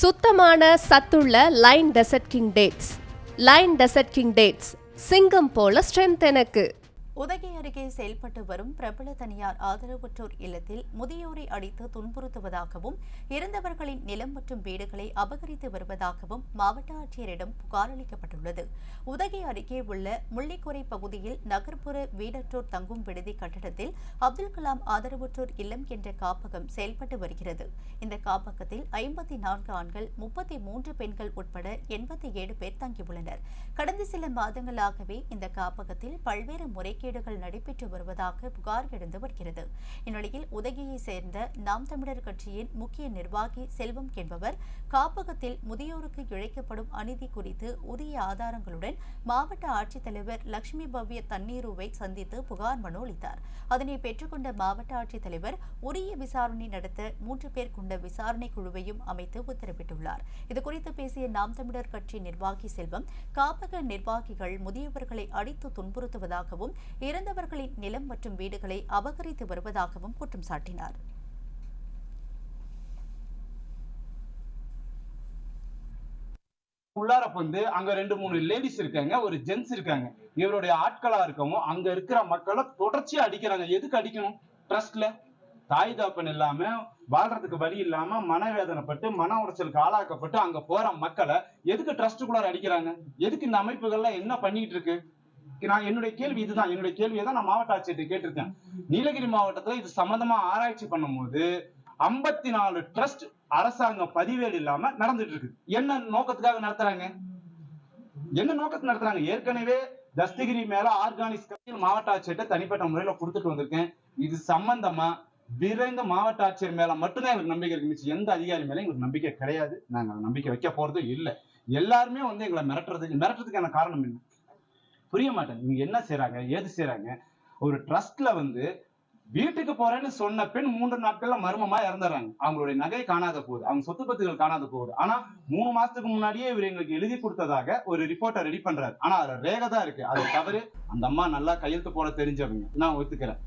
சுத்தமான சத்துள்ள lion desert king dates. Lion desert king dates. சிங்கம் போல ஸ்ட்ரென்த் எனக்கு. உதகை அருகே செயல்பட்டு வரும் பிரபல தனியார் ஆதரவற்றோர் இல்லத்தில் முதியோரை அடித்து துன்புறுத்துவதாகவும் இறந்தவர்களின் நிலம் மற்றும் வீடுகளை அபகரித்து வருவதாகவும் மாவட்ட ஆட்சியரிடம் புகார் அளிக்கப்பட்டுள்ளது. உதகை அருகே உள்ள முள்ளிக்குறை பகுதியில் நகர்ப்புற வீடற்றோர் தங்கும் விடுதி கட்டடத்தில் அப்துல் கலாம் ஆதரவற்றோர் இல்லம் என்ற காப்பகம் செயல்பட்டு வருகிறது. இந்த காப்பகத்தில் ஐம்பத்தி நான்கு ஆண்கள் முப்பத்தி மூன்று பெண்கள் உட்பட எண்பத்தி ஏழு பேர் தங்கியுள்ளனர். கடந்த சில மாதங்களாகவே இந்த காப்பகத்தில் பல்வேறு முறைகேடுகள் நடைபெற்று வருவதாக புகார் எழுந்து வருகிறது. இந்நிலையில் உதகையை சேர்ந்த நாம் தமிழர் கட்சியின் முக்கிய நிர்வாகி செல்வம் என்பவர் காப்பகத்தில் முதியோருக்கு இழைக்கப்படும் அநீதி குறித்து உரிய ஆதாரங்களுடன் மாவட்ட ஆட்சித்தலைவர் லட்சுமி பவ்ய தண்ணீருவை சந்தித்து புகார் மனு அளித்தார். அதனை பெற்றுக்கொண்ட மாவட்ட ஆட்சித்தலைவர் உரிய விசாரணை நடத்த மூன்று பேர் கொண்ட விசாரணை குழுவையும் அமைத்து உத்தரவிட்டுள்ளார். இதுகுறித்து பேசிய நாம் தமிழர் கட்சி நிர்வாகி செல்வம் காப்பக நிர்வாகிகள் முதியவர்களை அடித்து துன்புறுத்துவதாகவும் இறந்தவர்களின் நிலம் மற்றும் வீடுகளை அபகரித்து வருவதாகவும் குற்றம் சாட்டினார். உள்ளார வந்து அங்க ரெண்டு மூணு லேடிஸ் இருக்காங்க ஒரு ஜென்ஸ் இருக்காங்க. இவருடைய ஆட்களா இருக்கவும் அங்க இருக்கிற மக்களை தொடர்ச்சியா அடிக்கிறாங்க. எதுக்கு அடிக்கணும்? ட்ரஸ்ட்ல தாய் தாப்பன் இல்லாம வாழ்றதுக்கு வழி இல்லாம மனவேதனைப்பட்டு மன உடைச்சலுக்கு ஆளாக்கப்பட்டு அங்க போற மக்களை எதுக்கு ட்ரஸ்டுக்குள்ளார அடிக்கிறாங்க? எதுக்கு இந்த அமைப்புகள்லாம் என்ன பண்ணிட்டு இருக்கு? நான் என்னுடைய கேள்வி இதுதான். என்னுடைய கேள்வியை தான் நான் மாவட்ட ஆட்சியர்கிட்ட கேட்டிருக்கேன். நீலகிரி மாவட்டத்துல இது சம்பந்தமா ஆராய்ச்சி பண்ணும்போது ஐம்பத்தி நாலு ட்ரஸ்ட் அரசாங்க பதிவேடு இல்லாம நடந்துட்டு இருக்கு என்ன நோக்கத்துக்காக நடத்துறாங்க? என்ன நோக்கத்துக்கு நடத்துறாங்க? ஏற்கனவே தஸ்தகிரி மேல ஆர்கானிக் கட்சியில் மாவட்ட ஆட்சியர்கிட்ட தனிப்பட்ட முறையில கொடுத்துட்டு வந்திருக்கேன். இது சம்பந்தமா விரைந்த மாவட்ட ஆட்சியர் மேல மட்டும்தான் எங்களுக்கு நம்பிக்கை இருந்துச்சு எந்த அதிகாரி மேல எங்களுக்கு நம்பிக்கை கிடையாது. நாங்க அந்த நம்பிக்கை வைக்க போறதும் இல்ல. எல்லாருமே வந்து எங்களை மிரட்டுறதுக்கு மிரட்டுறதுக்கான காரணம் என்ன? புரிய மாட்டேன் நீங்க என்ன செய்யறாங்க ஏது செய்யறாங்க ஒரு ட்ரஸ்ட்ல வந்து வீட்டுக்கு போறேன்னு சொன்ன பெண் மூன்று நாட்கள்ல மர்மமா இறந்துடுறாங்க அவங்களுடைய நகை காணாத போகுது. அவங்க சொத்து பத்துகள் காணாத போகுது. ஆனா மூணு மாசத்துக்கு முன்னாடியே இவர் எங்களுக்கு எழுதி கொடுத்ததாக ஒரு ரிப்போர்ட்டை ரெடி பண்றாரு. ஆனா அதுல ரேகை தான் இருக்கு. அது தவறு. அந்த அம்மா நல்லா கையெழுத்து போட தெரிஞ்சவங்க. நான் ஒத்துக்கிறேன்.